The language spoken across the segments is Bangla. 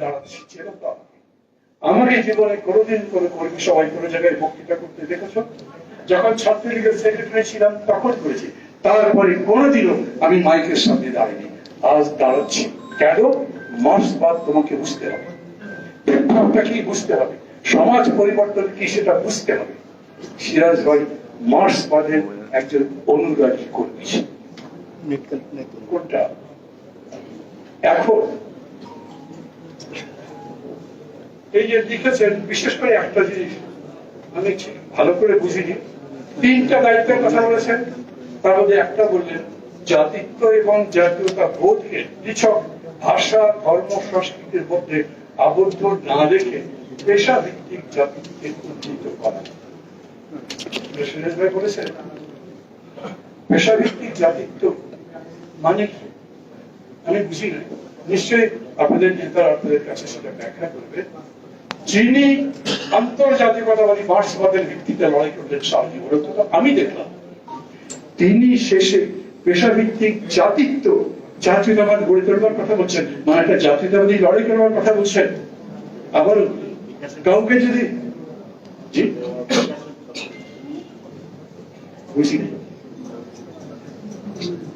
দাঁড়াতে তো আমাকে। আমাকে জীবনে কোনোদিন কোনো কর্মী সবাই কোনো জায়গায় বক্তৃতা করতে দেখেছ? যখন ছাত্রলীগের সেক্রেটারি ছিলাম তখন করেছি। তারপরে কোনোদিনও আমি মাইকের সামনে দাঁড়িয়ে আজ দাঁড়াচ্ছি। কেন? মার্ক্সবাদ তোমাকে বুঝতে হবে। বিপ্লবটা কি বুঝতে হবে? সমাজ পরিবর্তন কি সেটা বুঝতে হবে। সিরাজ ভাই মার্ক্সবাদের একজন অনুরাগী কর্মী। কোনটা? এখন। এই যে লিখেছেন, বিশেষ করে একটা জিনিস আমি ভালো করে বুঝিনি। তিনটা দায়িত্বের কথা বলেছেন, তার মধ্যে একটা বললেন, জাতিত্ব এবং জাতীয়তা বোধকে পৃথক ভাষা, ধর্ম, সংস্কৃতির মধ্যে আবদ্ধ না রেখে পেশা ভিত্তিক জাতিকে উন্নীত করা। সুরেশ ভাই বলেছেন পেশা ভিত্তিক জাতিত্ব মানে কি? আমি বুঝি না নিশ্চয়ই আপনাদের নেতারা আপনাদের কাছে সেটা ব্যাখ্যা করবে। যিনি আন্তর্জাতিকতাবাদী মার্ক্সবাদের ভিত্তিতে লড়াই করলেন সাহায্য মূলত তো আমি দেখলাম তিনি শেষে পেশাভিত্তিক জাতিত্ব, জাতীয়তাবাদ গড়ে তোলবার কথা বলছেন। মানে একটা জাতীয়তাবাদী লড়াই করবার কথা বলছেন। আবার কাউকে যদি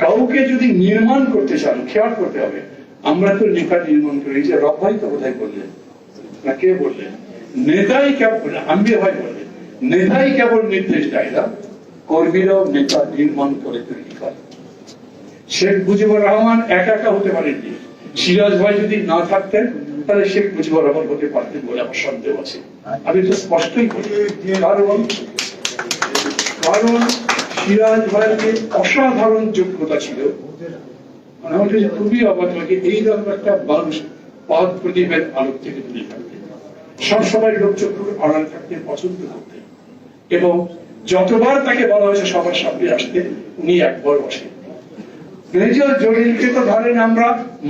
কাউকে যদি নির্মাণ করতে চান, খেয়াল করতে হবে। আমরা তো লেখা নির্মাণ করি যে রবাই তো বোধহয় বললেন কে বললেন? নেতাই কেবল ভাই বললেন, নেতাই কেবল নির্দেশ দেয় না, কর্মীরাও নেতা নির্মাণ করে তৈরি করে। শেখ মুজিবুর রহমান একা একা হতে পারেননি। সিরাজ ভাই যদি না থাকতেন, তাহলে শেখ মুজিবুর রহমান হতে পারতেন বলে আমার সন্দেহ আছে। আমি তো স্পষ্টই বলি, কারণ কারণ সিরাজ অসাধারণ যোগ্যতা ছিল। মানে কাছে খুবই অবাক লাগে এইরকম একটা মানুষ পদ প্রদীপের আলোক থেকে দূরে থাকতেন সবসময় লোক চক্ষুর আড়াল থাকতে পছন্দ করতেন। এবং যতবার তাকে বলা হয়েছে সবার সামনে আসতে, উনি একবার বসে জলিলকে তো ধরেন আমরা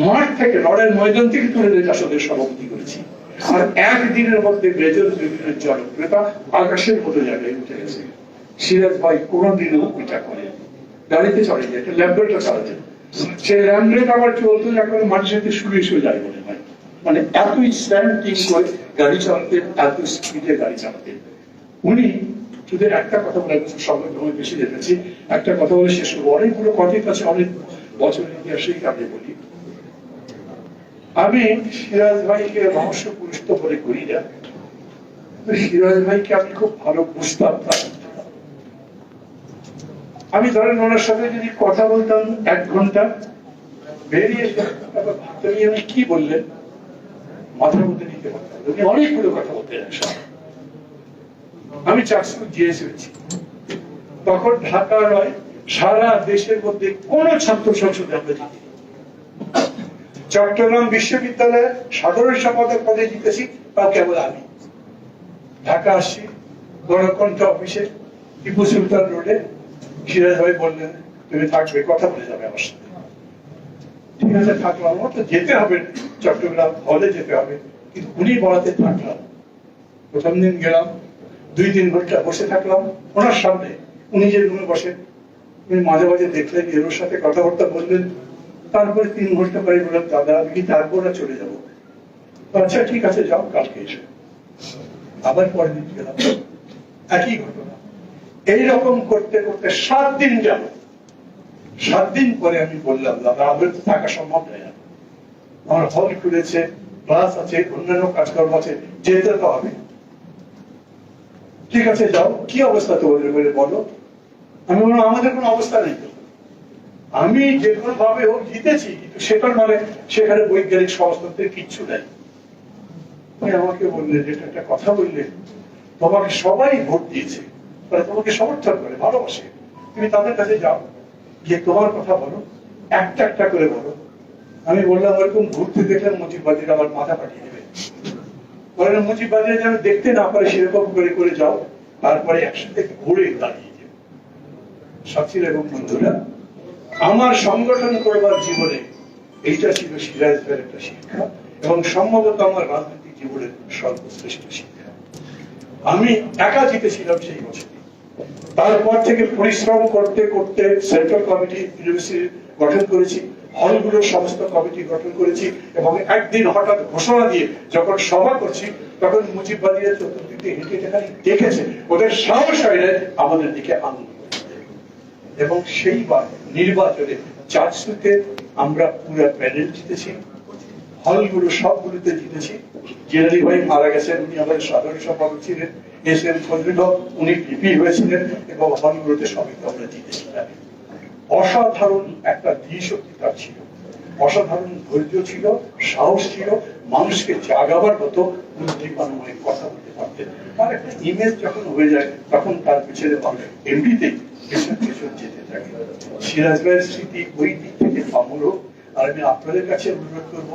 মাঠ থেকে লড়াইয়ের ময়দান থেকে তুলে নিয়ে আসলে করেছি। আর একদিনের মধ্যে মেজর জলিলের জনপ্রিয়তা আকাশের মতো জায়গায় উঠে গেছে। সিরাজ ভাই কোনোদিনও ওইটা করেন। গাড়িতে চড়ে যায় ল্যাম্বরেটটা চালাতেন। সেই আবার চলতো এখন মানুষের সাথে শুয়ে শুয়ে যায় হয় মানে এতই স্ট্যান্ডিং করে গাড়ি চালাতেন, এত স্পিডে গাড়ি চালাতেন। উনি শুধু একটা কথা বলে সবাই আমি বেশি দেখেছি, একটা কথা বলে শেষ করব। অনেকগুলো কথার কাছে অনেক বছর ইতিহাসেই আমি বলি। আমি সিরাজ ভাইকে রহস্য পুরুষ বলে করি না। সিরাজ ভাইকে আমি খুব ভালো বুঝতাম তার আমি ধরেন ওনার সাথে যদি কথা বলতাম এক ঘণ্টা, বেরিয়ে এই কি বললেন? মাথার মধ্যে নিতে পারতাম। অনেকগুলো কথা একসাথে আমি চাকসুর জিএস হয়েছি। তখন ঢাকা নয়, সারা দেশের মধ্যে কোন ছাত্র সংসদে আমরা চট্টগ্রাম বিশ্ববিদ্যালয়ে সাধারণ সম্পাদক পদে জিতেছি তাও কেবল আমি। ঢাকা আসছি, গণকণ্ঠ অফিসে, টিপু সুলতান রোডে। সিরাজ ভাই বললেন, তুমি থাকবে, কথা বলে যাবে আমার সাথে। আছে থাকলাম আমার তো যেতে হবে, চট্টগ্রাম হলে যেতে হবে, কিন্তু উনি বলাতে থাকলাম। প্রথম দিন গেলাম, দুই তিন ঘণ্টা বসে থাকলাম, ওনার সামনে, উনি যে রুমে বসে, উনি মাঝে মাঝে দেখলেন এর সাথে কথাবার্তা বললেন তারপরে তিন ঘণ্টা পরে বললাম, দাদা, আমি কি আর চলে যাব? আচ্ছা ঠিক আছে, যাও, কালকে এসে। আবার পরের দিন গেলাম। একই ঘটনা। এইরকম করতে করতে সাত দিন গেল সাত দিন পরে আমি বললাম দাদা আমাদের তো থাকা সম্ভব নয় আমার হল খুলেছে ক্লাস আছে, অন্যান্য কাজকর্ম আছে, যেতে তো হবে। ঠিক আছে, যাও। কি অবস্থা তোমাদের বলে বলো? আমি বললাম, আমাদের কোনো অবস্থা নেই। আমি যে কোনো ভাবে হোক জিতেছি, কিন্তু সেটার মানে সেখানে বৈজ্ঞানিক সমাজতন্ত্রের কিচ্ছু নেই। আমাকে বললেন যেটা একটা কথা বললেন। তোমাকে সবাই ভোট দিয়েছে। তারা তোমাকে সমর্থন করে, ভালোবাসে। তুমি তাদের কাছে যাও। গিয়ে তোমার কথা বলো, একটা একটা করে বলো। আমি বললাম, ওরকম ঘুরতে দেখলাম মুজিববাদীরা আমার মাথা পাঠিয়ে দেবে। বলেন মুজিববাদীরা যেন দেখতে না পারে, সেরকম করে করে যাও, তারপরে একসাথে ঘুরে দাঁড়িয়ে যাও। সাথীরা এবং বন্ধুরা, আমার সংগঠন করবার জীবনে এইটা ছিল সিরাজ ভাইয়ের একটা শিক্ষা, এবং সম্ভবত আমার রাজনৈতিক জীবনের সর্বশ্রেষ্ঠ শিক্ষা। আমি একা জিতেছিলাম সেই বছর। তারপর থেকে পরিশ্রম করতে করতে সেন্ট্রাল কমিটি, ইউনিভার্সিটি গঠন করেছি হলগুলোর সমস্ত কমিটি গঠন করেছি এবং একদিন হঠাৎ ঘোষণা দিয়ে যখন সভা করছি, তখন মুজিববাদীরা চতুর্দিকে হেঁটে হেঁটে দেখেছে, ওদের সাহস হয় আমাদের দিকে আনন্দ এবং সেইবার নির্বাচনে চার্জশুতে আমরা পুরো প্যানেল জিতেছি, হলগুলো সবগুলোতে জিতেছি। জেনারি ভাই মারা গেছেন, উনি আমাদের সাধারণ সম্পাদক ছিলেন। এস এম ফজলুল উনি পিপি হয়েছিলেন এবং হলগুলোতে সবই আমরা জিতেছিলাম অসাধারণ একটা ধীশক্তি তার ছিল। অসাধারণ ধৈর্য ছিল, সাহস ছিল, মানুষকে জাগাবার মতো উদ্দীপনাময় কথা বলতে পারতেন। তার একটা ইমেজ যখন হয়ে যায়, তখন তার পিছনে মানুষ এমনিতেই পেছন পেছন যেতে থাকে। সিরাজ ভাইয়ের স্মৃতি ওই দিক থেকে অমর আর আমি আপনাদের কাছে অনুরোধ করব,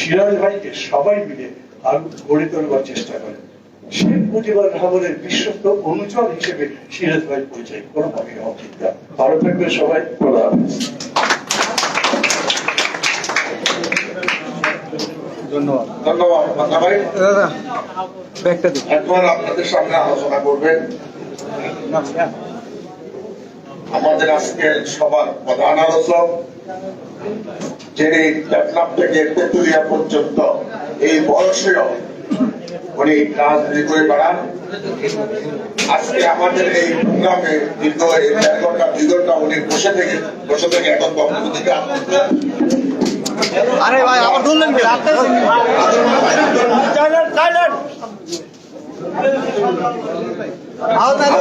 সিরাজ ভাইকে সবাই মিলে আরও গড়ে তোলবার চেষ্টা করেন। শেখ মুজিবুর রহমানের বিশ্বস্ত অনুচর হিসেবে সিরাজ ভাই পরিচয় কোনোভাবে হওয়া উচিত না। ভালো থাকবেন সবাই খোলা ধন্যবাদ। আপনাদের সামনে আলোচনা করবেন। আমাদের আজকের সবার প্রধান আলোচক যিনি টেকনাফ থেকে তেতুলিয়া পর্যন্ত এই বয়সেও উনি রাজনীতি করে বেড়ান আজকে আমাদের এই প্রোগ্রামে দীর্ঘ এই ঘণ্টা দুই ঘণ্টা উনি বসে থেকে বসে থেকে এখন বক্তব্য দিতে আরে ভাই আবার ধরলেন কে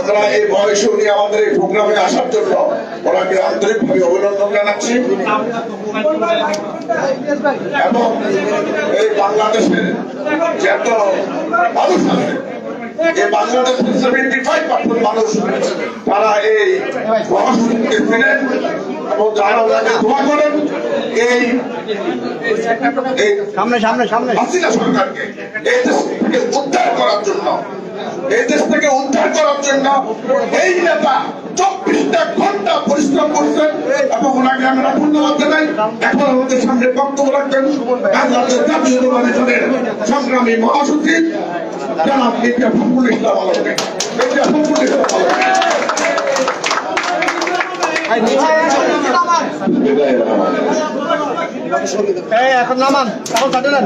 আমরা এই বয়সে উনি আমাদের এই প্রোগ্রামে আসার জন্য ওনাকে আন্তরিকভাবে অভিনন্দন জানাচ্ছি। এবং এই বাংলাদেশের যত মানুষ আছে এই বাংলাদেশের সেভেন্টি ফাইভ পার্সেন্ট মানুষ তারা এই ফিরেন এবং যারা ওনাকে দোয়া করেন এই এই সামনে সামনে সামনে। হাসিনা সরকারকে এই দেশ থেকে উদ্ধার করার জন্য এই দেশ থেকে উদ্ধার করার জন্য এই নেতা চব্বিশটা ঘণ্টা পরিশ্রম করছেন এবং ওনাকে আমরা ধন্যবাদ জানাই। এখন আমাদের সামনে বক্তব্য রাখবেন বাংলাদেশ জাতীয় দলের সংগ্রামী মহাসচিব জনাব মির্জা ফখরুল ইসলাম আলমকে মির্জা ফখরুল ইসলাম এখন নামান। এখন কাটে নেন।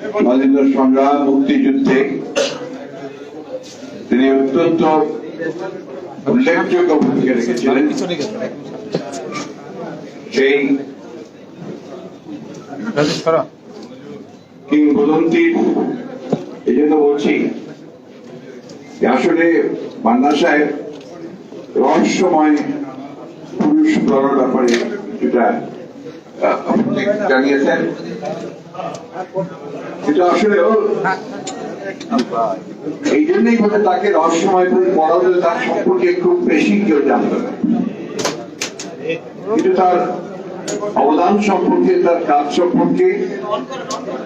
স্বাধীনতা সংগ্রাম মুক্তিযুদ্ধে তিনি অত্যন্ত উল্লেখযোগ্য ভূমিকা রেখেছিলেন। সেই কিংবদন্তির, এই জন্য বলছি আসলে মান্না সাহেব রহস্যময় পুরুষ ব্যাপারে যেটা জানিয়েছেন। এটা আসলে এই জন্যই বলে তাকে রহস্যময় পুরুষ বলা হলে তার সম্পর্কে খুব বেশি কেউ জানত কিন্তু তার অবদান সম্পর্কে তার কাজ সম্পর্কে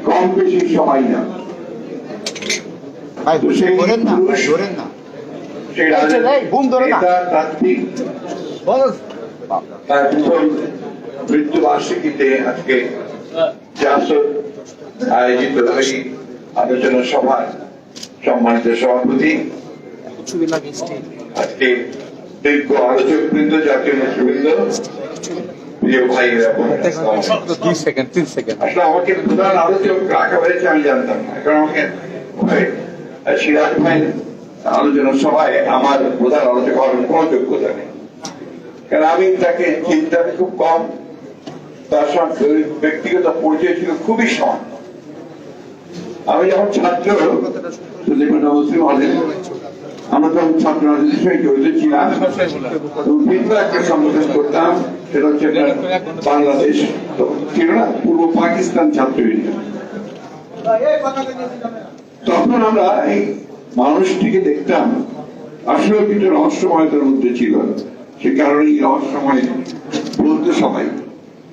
কম বেশি সবাই না ভাই তো সেই ধরেন না ভাই, পুরুষ, ধরেন না। সেই এই যে, এই, বুম ধরে না। নেতা তাত্ত্বিক বলো। তার প্রথম মৃত্যু বার্ষিকীতে আজকে আয়োজিত এই আলোচনা সভার সম্মানিত সভাপতি, আজকে দীর্ঘ আলোচক বৃন্দ জাতীয় নেতৃবৃন্দ আমি কারণ আমাকে আলোচনা আমার প্রধান যোগ্যতা নেই। কারণ আমি তাকে চিন্তাতে খুব কম, তার সঙ্গে ব্যক্তিগত পরিচয় ছিল খুবই সামান্য আমি যখন ছাত্র আমরা ছাত্র জড়িত ছিলাম। করতাম, সেটা হচ্ছে বাংলাদেশ না, পূর্ব পাকিস্তান ছাত্র তখন আমরা এই মানুষটিকে দেখতাম আসলে কিছু রহস্যময়তার মধ্যে ছিল। সে কারণে এই রহস্যময় বলতে সবাই।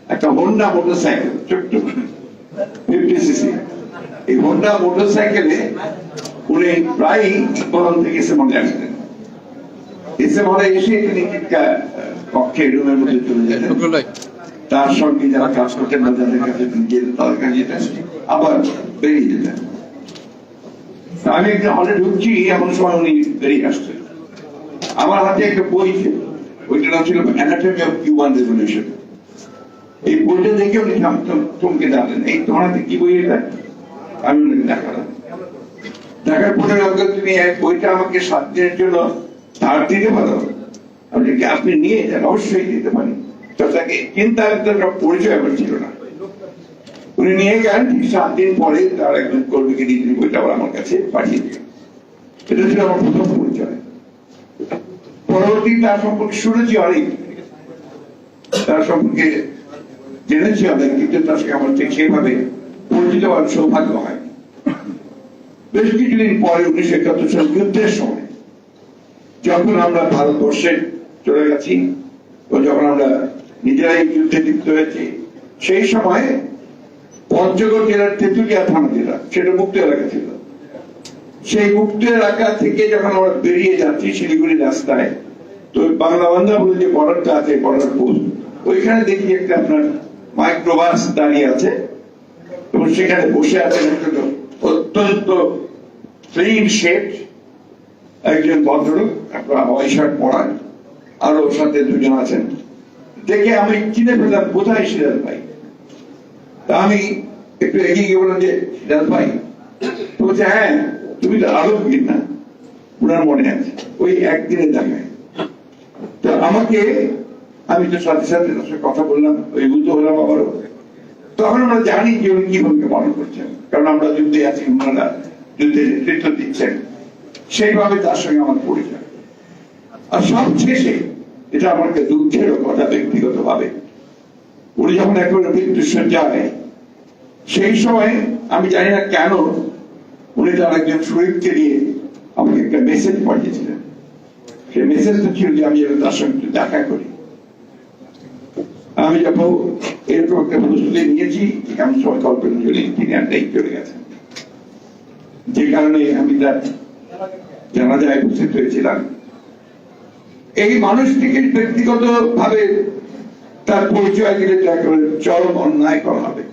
একটা হোন্ডা মোটরসাইকেল ছোট্ট ফিফটি সিসি এই হোন্ডা মোটরসাইকেলে উনি প্রায় ইকবাল থেকে এসে মনে আসতেন। এসে মনে এসে তিনি কক্ষে রুমের মধ্যে চলে যেতেন তার সঙ্গে যারা কাজ করতেন না যাদের কাছে তিনি যেতেন তাদের কাছে যেতেন আবার বেরিয়ে যেতেন। আমি একটা হলে ঢুকছি এমন সময় উনি বেরিয়ে আসছেন। আমার হাতে একটা বই ছিল। ওইটার নাম ছিল অ্যানাটমি অফ হিউম্যান রেভলিউশন এই বইটা দেখে উনি থমকে দাঁড়ালেন। এই তোমার হাতে কি বই এটা? আমি দেখার পরে তুমি এক আমাকে সাত দিনের জন্য ধার দিতে পারো? আমি আপনি নিয়ে যান, অবশ্যই দিতে পারেন তো তাকে চিন্তা পরিচয় আমার ছিল না। উনি নিয়ে গেলেন ঠিক সাত দিন পরে তার একজন কর্মীকে দিয়ে বইটা আবার আমার কাছে পাঠিয়ে দিলেন। এটা ছিল আমার প্রথম পরিচয়। পরবর্তী তার সম্পর্কে শুনেছি অনেক। তার সম্পর্কে জেনেছি অনেক, কিন্তু তার সঙ্গে আমার ঠিক সেভাবে পরিচিত হওয়ার সৌভাগ্য হয়। বেশ কিছুদিন পরে উনিশশো একাত্তর সাল যুদ্ধের সময় যখন আমরা ভারতবর্ষে চলে গেছি ও যখন আমরা নিজেরাই যুদ্ধে লিপ্ত হয়েছি, সেই সময় পঞ্চগড় জেলার তেঁতুলিয়া থানা জেলা সেটা মুক্ত এলাকা ছিল। সেই মুক্ত এলাকা থেকে যখন আমরা বেরিয়ে যাচ্ছি শিলিগুড়ি রাস্তায়, তো বাংলা বান্ধা যে বর্ডারটা আছে বর্ডার পোস্ট ওইখানে দেখি একটা আপনার মাইক্রোবাস দাঁড়িয়ে আছে। এবং সেখানে বসে আছেন একজন অত্যন্ত ক্লিন শেপ একজন ভদ্রলোক, আপনার হোয়াইট শার্ট পরা আর সাথে দুজন আছেন। দেখে আমি চিনে ফেললাম, কোথায় সিরাজ ভাই? তা আমি একটু এগিয়ে গিয়ে বললাম যে, সিরাজ ভাই? তো বলছে হ্যাঁ তুমি তো আলোকবিদ না। ওনার মনে আছে, ওই একদিনে দেখায় তো আমাকে, আমি তো সাথে সাথে তার কথা বললাম, ওই বুঝতে হলাম আবারও। তখন আমরা জানি যে উনি কি ভূমিকা পালন করছেন। কারণ আমরা যুদ্ধে আছি, ওনারা যুদ্ধে নেতৃত্ব দিচ্ছেন। সেইভাবে তার সঙ্গে আমার পরিচয়। আর সব শেষে এটা আমাকে দুঃখের কথা ব্যক্তিগত ভাবে উনি যখন একেবারে সজ্জায় সেই সময় আমি জানি না কেন উনি তার একজন শরীরকে নিয়ে আমাকে একটা মেসেজ পাঠিয়েছিলেন। সেই মেসেজটা ছিল যে আমি যেন তার সঙ্গে দেখা করি। আমি যখন এরকম একটা প্রস্তুতি নিয়েছি সময় কল্পনা জন্য তিনি আর নেই চলে গেছেন। যে কারণে আমি তার জানাজায় উপস্থিত হয়েছিলাম। এই মানুষটিকে ব্যক্তিগত ভাবে তার পরিচয় দিলে তো একেবারে চরম অন্যায় করা হবে।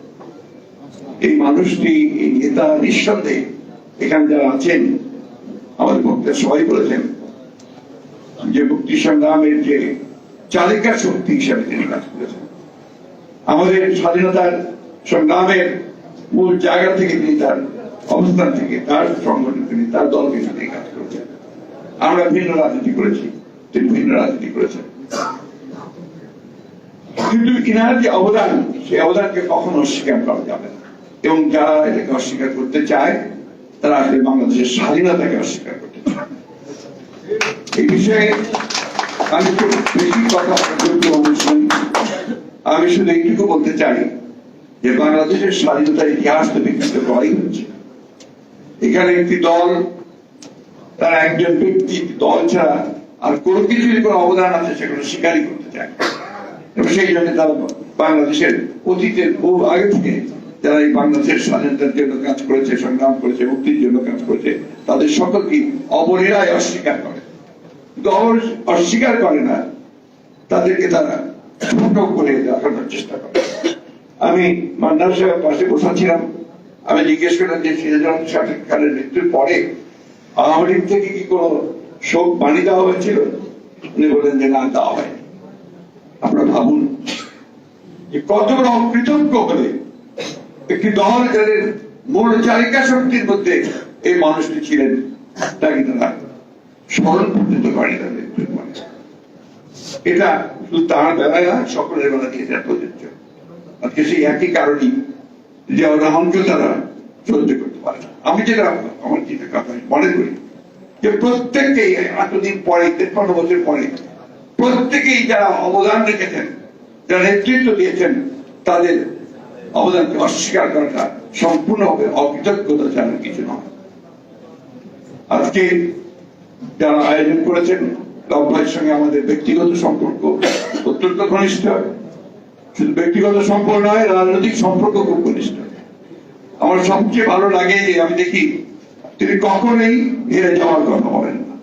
এই মানুষটি, এই নেতা নিঃসন্দেহে এখানে যারা আছেন, আমাদের বক্তা সবাই বলেছেন যে মুক্তি সংগ্রামের যে চালিকা শক্তি হিসাবে তিনি কাজ করেছেন। আমাদের স্বাধীনতার সংগ্রামের মূল জায়গা থেকে তিনি তার অবস্থান থেকে, তার সংগঠন তিনি তার দলকে তিনি কাজ করেছেন। আমরা ভিন্ন রাজনীতি করেছি, তিনি ভিন্ন রাজনীতি করেছেন। কিন্তু ইনার যে অবদান, সেই অবদানকে কখনো অস্বীকার করা যাবে না। এবং যারা এটাকে অস্বীকার করতে চায়, তারা আসলে বাংলাদেশের স্বাধীনতাকে অস্বীকার করতে চায়। এই বিষয়ে আমি খুব বেশি কথা বলতে অনুষ্ঠান আমি শুধু এইটুকু বলতে চাই যে বাংলাদেশের স্বাধীনতার ইতিহাস তো বিকৃত করাই হচ্ছে। এখানে একটি দল, তার একজন ব্যক্তি, দল ছাড়া আর কোনো কিছু কোনো অবদান আছে সেগুলো স্বীকারই করতে চায় এবং সেই জন্য তারা বাংলাদেশের অতীতের বহু আগে থেকে যারা এই বাংলাদেশের স্বাধীনতার জন্য কাজ করেছে, সংগ্রাম করেছে, মুক্তির জন্য কাজ করেছে, তাদের সকলকে অবলীলায় অস্বীকার করে। কিন্তু অবর- অস্বীকার করে না। তাদেরকে তারা ছোট করে দেখানোর চেষ্টা করে। আমি মান্নার সাহেবের পাশে বসাছিলাম আমি জিজ্ঞেস করলাম যে, সিরাজুল সাহেব খানের মৃত্যুর পরে আওয়ামী লীগ থেকে কি কোনো শোক বাণী দেওয়া হয়েছিল? উনি বললেন যে, না, দেওয়া হয়নি। আপনারা ভাবুন যে, কত বড় অকৃতজ্ঞ হলে একটি দল যাদের মূল চালিকা শক্তির মধ্যে এই মানুষটি ছিলেন তাকে তারা স্মরণ পর্যন্ত করেনি তাদের পরে। এটা শুধু তার বেলায় না সকলের বেলা এটা প্রযোজ্য আজকে সেই একই কারণই যে রহমকে তারা সহ্য করতে পারে। আমি যেটা আমার যেটা কথা মনে করি, যে প্রত্যেককেই এতদিন পরে, তেপ্পান্ন বছর পরে, প্রত্যেকেই যারা অবদান রেখেছেন, যারা নেতৃত্ব দিয়েছেন, তাদের অবদানকে অস্বীকার করাটা সম্পূর্ণভাবে অকৃতজ্ঞতা ছাড়া কিছু নয় আজকে যারা আয়োজন করেছেন ভাইয়ের সঙ্গে আমাদের ব্যক্তিগত সম্পর্ক অত্যন্ত ঘনিষ্ঠ। শুধু ব্যক্তিগত সম্পর্ক নয়, রাজনৈতিক সম্পর্ক খুব ঘনিষ্ঠ। আমার সবচেয়ে ভালো লাগে, আমি দেখি, তিনি কখনোই হেরে যাওয়ার কথা বলেন না।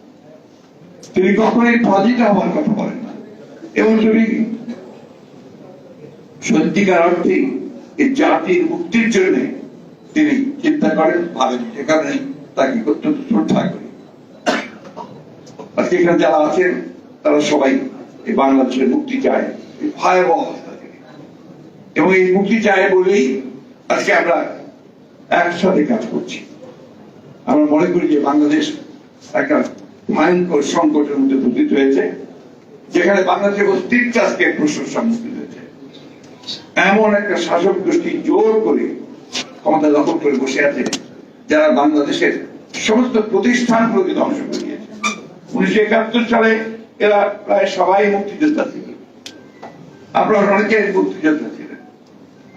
তিনি কখনোই পরাজিত হওয়ার কথা বলেন না। এবং তিনি সত্যিকার অর্থে এই জাতির মুক্তির জন্য তিনি চিন্তা করেন ভাবেন যে কারণে তাকে অত্যন্ত শ্রদ্ধা করি। আজকে এখানে যারা আছেন, তারা সবাই এই বাংলাদেশের মুক্তি চায়। ভয়াবহ অবস্থা থেকে। এবং এই মুক্তি চায় বলেই আজকে আমরা একসাথে কাজ করছি। আমরা মনে করি যে বাংলাদেশ একটা ভয়ঙ্কর সংকটের মধ্যে পতিত হয়েছে, যেখানে বাংলাদেশের অস্তিত্ব আজকে প্রশ্নের সম্মুখীন হয়েছে এমন একটা শাসক গোষ্ঠী জোর করে ক্ষমতা দখল করে বসে আছে, যারা বাংলাদেশের সমস্ত প্রতিষ্ঠানগুলোকে ধ্বংস করে উনিশশো একাত্তর সালে এরা প্রায় সবাই মুক্তিযোদ্ধা অনেকে মুক্তিযোদ্ধা ছিলেন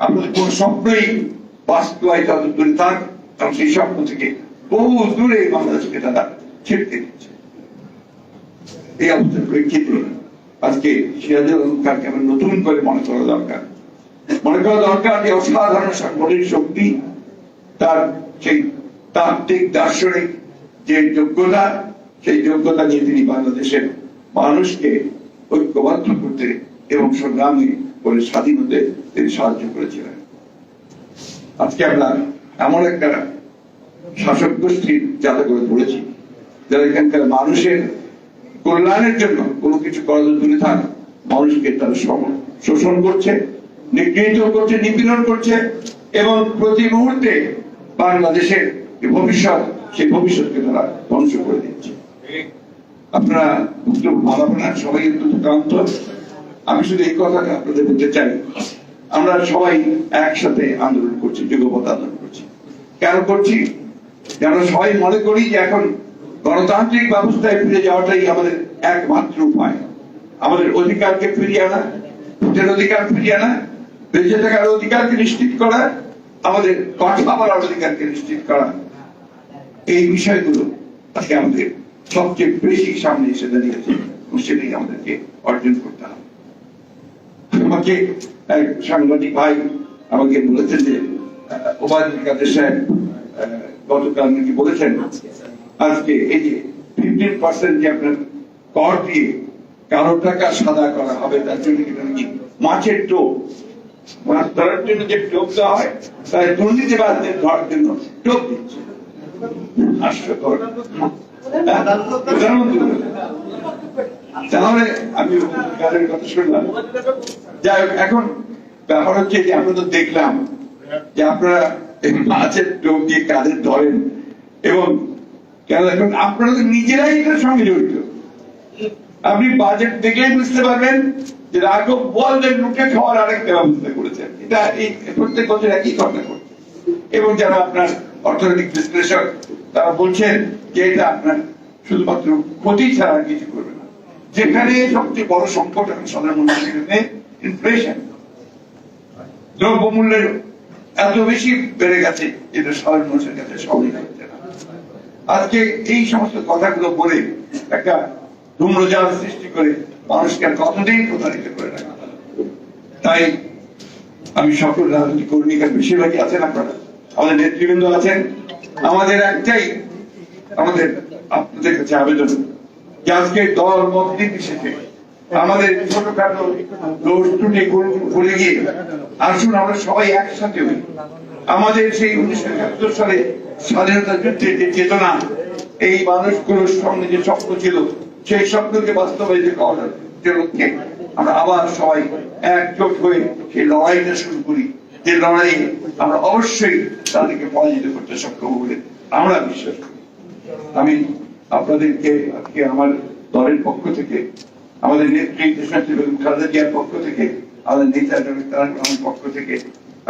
আপনাদের কোন স্বপ্নই দূরে থাক, কারণ সেই স্বপ্ন থেকে বহু দূরে বাংলাদেশকে তারা দিচ্ছে এই অবস্থার আজকে সিরাজুল আমরা নতুন করে মনে করা দরকার। মনে করা দরকার যে অসাধারণ সাংগঠনিক শক্তি, তার সেই তাত্ত্বিক দার্শনিক যে যোগ্যতা সেই যোগ্যতা নিয়ে তিনি বাংলাদেশের মানুষকে ঐক্যবদ্ধ করতে এবং সংগ্রামী করে স্বাধীন হতে তিনি সাহায্য করেছিলেন। আজকে আমরা এমন একটা শাসক গোষ্ঠীর যাতে করে পড়েছি যারা এখানকার মানুষের কল্যাণের জন্য কোনো কিছু করা তো দূরে থাক মানুষকে তারা শোষণ করছে, নিগৃহীত করছে, নিপীড়ন করছে এবং প্রতি মুহূর্তে বাংলাদেশের ভবিষ্যৎ, সেই ভবিষ্যৎকে তারা ধ্বংস করে দিচ্ছে। আপনারা বাড়াবো না সবাই আমি শুধু এই আপনাদের বলতে চাই, আমরা সবাই একসাথে আন্দোলন করছি আন্দোলন করছি। কেন করছি? সবাই মনে করি যে এখন গণতান্ত্রিক ব্যবস্থায় ফিরে যাওয়াটাই আমাদের একমাত্র উপায়। আমাদের অধিকারকে ফিরিয়ে আনা, ভোটের অধিকার ফিরিয়ে আনা, বেঁচে থাকার অধিকারকে নিশ্চিত করা, আমাদের কথা বলার অধিকারকে নিশ্চিত করা। এই বিষয়গুলো আজকে আমাদের সবচেয়ে বেশি সামনে এসে দাঁড়িয়েছে সেটাই আমাদেরকে অর্জন করতে হবে। আমাকে সাংবাদিক ভাই আমাকে বলেছেন যে ওবায়দুল কাদের সাহেব গতকাল নাকি বলেছেন, আজকে এই যে ফিফটিন পার্সেন্ট যে আপনার কর দিয়ে কারও টাকা সাদা করা হবে, তার জন্য নাকি মাছের টোপ? মাছ ধরার জন্য যে টোপ দেওয়া হয়, তাই দুর্নীতিবাদদের ধরার জন্য টোপ দিচ্ছে। তাহলে আমি কাদের কথা শুনলাম। যাই এখন ব্যাপার হচ্ছে যে আমরা তো দেখলাম যে আপনারা এই মাছের দিয়ে কাদের ধরেন এবং কেন আপনারা তো নিজেরাই এটার সঙ্গে জড়িত। আপনি বাজেট দেখলেই বুঝতে পারবেন যে রাঘব বললেন লুটে খাওয়ার আরেকটা ব্যবস্থা করেছেন। এটা এই প্রত্যেক বছর একই ঘটনা করছে এবং যারা আপনার অর্থনৈতিক বিশ্লেষক তারা বলছেন যে এটা আপনার শুধুমাত্র ক্ষতি ছাড়া কিছু করবে না। যেখানে সবচেয়ে বড় সংকট এখন সাধারণ ইনফ্লেশন দ্রব্যমূল্যের এত বেশি বেড়ে গেছে যেটা সাধারণ মানুষের কাছে সবই আজকে এই সমস্ত কথাগুলো বলে একটা ধূম্রজাল সৃষ্টি করে মানুষকে আর কতদিন প্রতারিত করে রাখা তাই আমি সকল রাজনৈতিক কর্মী বেশিরভাগই আছেন আপনারা। আমাদের নেতৃবৃন্দ আছেন। আমাদের একটাই, আমাদের আপনাদের কাছে আবেদন যে আজকে দল মত নির্বিশেষে আমাদের ছোটখাটো দোষ ত্রুটি গিয়ে আসুন, আমরা সবাই একসাথে হই। আমাদের সেই উনিশশো একাত্তর সালে স্বাধীনতা যুদ্ধের যে চেতনা, এই মানুষগুলোর সঙ্গে যে স্বপ্ন ছিল, সেই স্বপ্নকে বাস্তবায়িত করার লক্ষ্যে আমরা আবার সবাই একজোট হয়ে সেই লড়াইটা শুরু করি। যে লড়াইয়ে আমরা অবশ্যই তাদেরকে পরাজিত করতে সক্ষম বলে আমরা বিশ্বাস করি। আমি আপনাদেরকে আজকে আমার দলের পক্ষ থেকে, আমাদের নেত্রী বেগম খালেদা জিয়ার পক্ষ থেকে, আমাদের নেতা রহমানের পক্ষ থেকে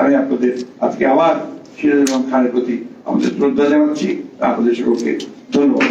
আমি আপনাদের আজকে আবার সিরাজুল খানের প্রতি আমাদের শ্রদ্ধা জানাচ্ছি। আপনাদের সকলকে ধন্যবাদ